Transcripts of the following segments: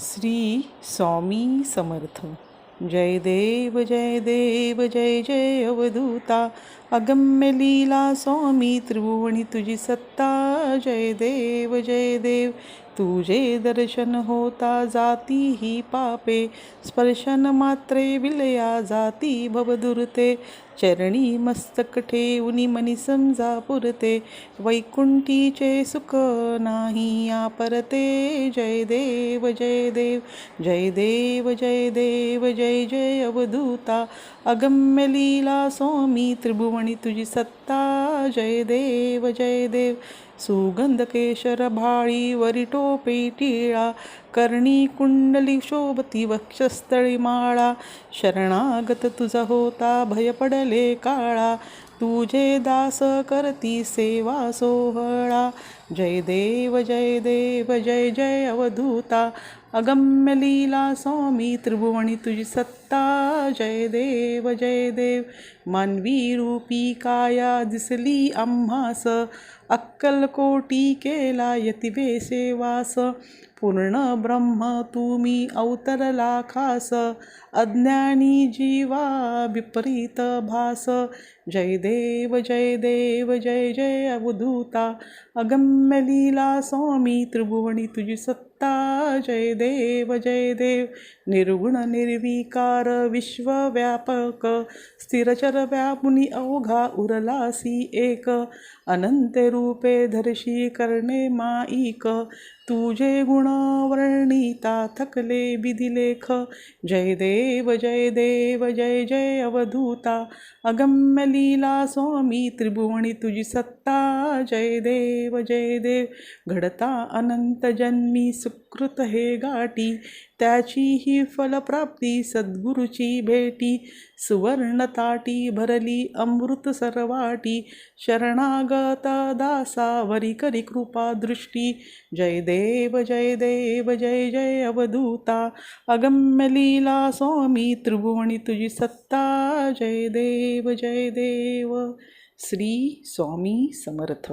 श्री स्वामी समर्थ. जय देव जय देव जय जय अवधूता. अगम्य लीला स्वामी त्रिभुवनी तुझी सत्ता. जय देव जय देव. तुझे दर्शन होता जाती ही पापे स्पर्शन मात्रे विलया जाती भवदुरते. चरणी मस्तक ठेवून मनी समजा पुरते वैकुंठीचे सुख नाही या परते जय देव जय देव जय देव जय देव जय जय अवधूता. अगम्य लीला स्वामी त्रिभुवनी तुझी सत्ता जय देव जय देव. सुगंध केशर भाळी वरी टोपे टिळा कर्णी कुंडली शोभती वक्षस्थळी माळा. शरणागत तुझा होता भय पडले काळा. तुझे दास करती सेवा सोहळा. जय देव जय देव जय जय अवधूता. अगम्य लीला स्वामी त्रिभुवनी तुझी सत्ता. जय देव जय देव. मानवी रूपी काया दिसली आम्हास. अक्कलकोटी केला यतिवे सेवास. पूर्ण ब्रह्म तुम्ही अवतरला खास. अज्ञानी जीवा विपरीत भास. जय देव जय देव जय जय अवधूता. अगम्य लीला स्वामी त्रिभुवनी तुझी सत्ता. जय देव जय देव. निर्गुण निर्विकार विश्वव्यापक. स्थिरचर व्यापुनी अवघा उरलासी एक. अनंत रूपे धरशी करणे माईक. तुझे गुण वर्णिता थकले विधिलेख. जय देव जय देव जय जय अवधूता. अगम्य लीला स्वामी त्रिभुवनी तुझी सत्ता. जय देव जय देव घडता अनंत जन्मी सुकृत हे गाठी. त्याची ही फलप्राप्ती सद्गुरुची भेटी. सुवर्णताटी भरली अमृत सरवाटी शरणागता दासा वरी करी कृपा दृष्टी। जय देव जय देव जय जय अवधूता। अगम्य लीला स्वामी त्रिभुवनी तुझी सत्ता। जय देव जय देव। श्री स्वामी समर्थ।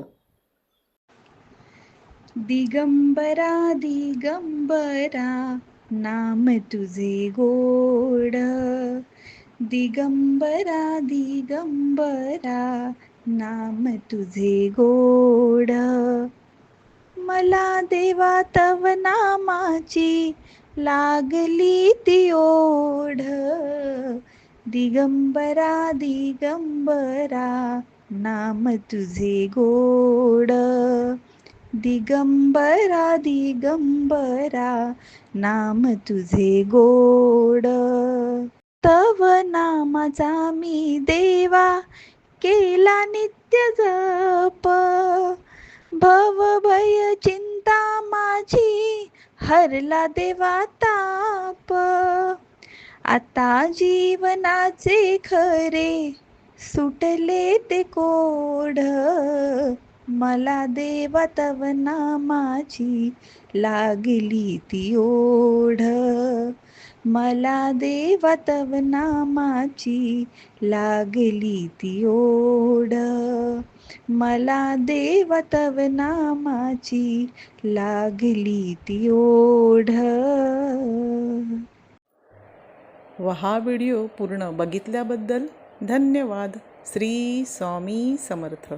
दिगंबरा दिगंबरा नाम तुझे गोड। दिगंबरा दिगंबरा नाम तुझे गोड. मला देवा तव नामाची लागली ती ओढ. दिगंबरा दिगंबरा नाम तुझे गोड. दिगंबरा दिगंबरा नाम तुझे गोड. तव नामाचा मी देवा केला नित्य जप. भव भय चिंता माझी हरला देवा ताप. आता जीवनाचे खरे सुटले ते कोढ. मला देवा तव नामाची लागली ती ओढ. मला देवा तव नामाची लागली ती ओढ. मला देवा तव नामाची लागली ती ओढ. व हा व्हिडिओ पूर्ण बघितल्याबद्दल धन्यवाद. श्री स्वामी समर्थ.